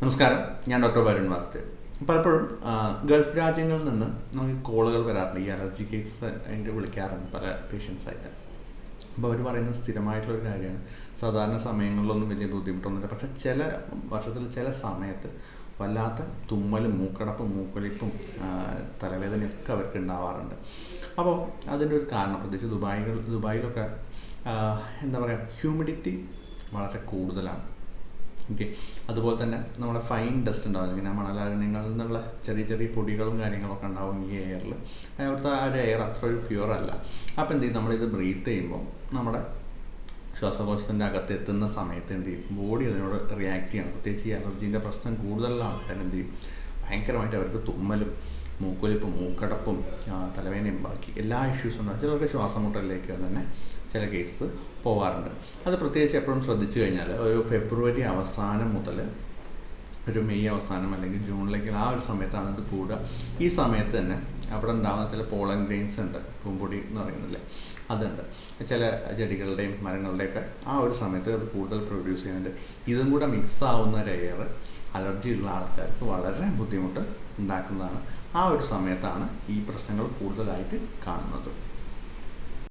നമസ്കാരം. ഞാൻ ഡോക്ടർ വരുൺ വാസ്തു. പലപ്പോഴും ഗൾഫ് രാജ്യങ്ങളിൽ നിന്ന് നമുക്ക് കോളുകൾ വരാറുണ്ട്. ഈ അലർജി കേസസ് അതിന്റെ വിളിക്കാറുണ്ട് പല പേഷ്യൻസായിട്ട് അപ്പോൾ അവർ പറയുന്നത് സ്ഥിരമായിട്ടുള്ള ഒരു കാര്യമാണ്. സാധാരണ സമയങ്ങളിലൊന്നും വലിയ ബുദ്ധിമുട്ടൊന്നുമില്ല. പക്ഷേ ചില വർഷത്തിൽ ചില സമയത്ത് വല്ലാത്ത തുമ്മലും മൂക്കടപ്പും മൂക്കൊലിപ്പും തലവേദനയൊക്കെ അവർക്ക് ഉണ്ടാവാറുണ്ട്. അപ്പോൾ അതിന്റെ ഒരു കാരണം പ്രത്യേകിച്ച് ദുബായികൾ ദുബായിലൊക്കെ എന്താ പറയുക ഹ്യൂമിഡിറ്റി വളരെ കൂടുതലാണ്. ഓക്കെ അതുപോലെ തന്നെ നമ്മുടെ ഫൈൻ ഡസ്റ്റ് ഉണ്ടാവും. ഇങ്ങനെ മണലാരണ്യങ്ങളിൽ നിന്നുള്ള ചെറിയ ചെറിയ പൊടികളും കാര്യങ്ങളൊക്കെ ഉണ്ടാവും ഈ എയറിൽ അവിടുത്തെ ആ ഒരു എയർ അത്ര ഒരു പ്യുവർ അല്ല. അപ്പോൾ എന്ത് ചെയ്യും? നമ്മളിത് ബ്രീത്ത് ചെയ്യുമ്പോൾ നമ്മുടെ ശ്വാസകോശത്തിന്റെ അകത്ത് എത്തുന്ന സമയത്ത് എന്ത് ചെയ്യും? ബോഡി അതിനോട് റിയാക്ട് ചെയ്യണം. പ്രത്യേകിച്ച് ഈ അലർജീന്റെ പ്രശ്നം കൂടുതലുള്ള ആൾക്കാർ എന്ത് ചെയ്യും? ഭയങ്കരമായിട്ട് അവർക്ക് തുമ്മലും മൂക്കൊലിപ്പും മൂക്കടപ്പും തലവേദനയും ബാക്കി എല്ലാ ഇഷ്യൂസും ഉണ്ടാകും ചിലർക്ക് ശ്വാസം മുട്ടലിലേക്ക് തന്നെ ചില കേസസ് പോവാറുണ്ട്. അത് പ്രത്യേകിച്ച് എപ്പോഴും ശ്രദ്ധിച്ചു കഴിഞ്ഞാൽ ഒരു ഫെബ്രുവരി അവസാനം മുതൽ ഒരു മെയ് അവസാനം അല്ലെങ്കിൽ ജൂണിലേക്ക് ആ ഒരു സമയത്താണ് ഇത് കൂടുക. ഈ സമയത്ത് തന്നെ അവിടെ ഉണ്ടാകുന്ന ചില പോളൻ ഗ്രെയിൻസ് ഉണ്ട് പൂമ്പൊടി എന്ന് പറയുന്നില്ലേ അതുണ്ട്. ചില ചെടികളുടെയും മരങ്ങളുടെയൊക്കെ ആ ഒരു സമയത്ത് അത് കൂടുതൽ പ്രൊഡ്യൂസ് ചെയ്യുന്നുണ്ട് ഇതും കൂടെ മിക്സ് ആവുന്ന ഒരു എയർ അലർജി ഉള്ള ആൾക്കാർക്ക് വളരെ ബുദ്ധിമുട്ട് ഉണ്ടാക്കുന്നതാണ് ആ ഒരു സമയത്താണ് ഈ പ്രശ്നങ്ങൾ കൂടുതലായിട്ട് കാണുന്നത്.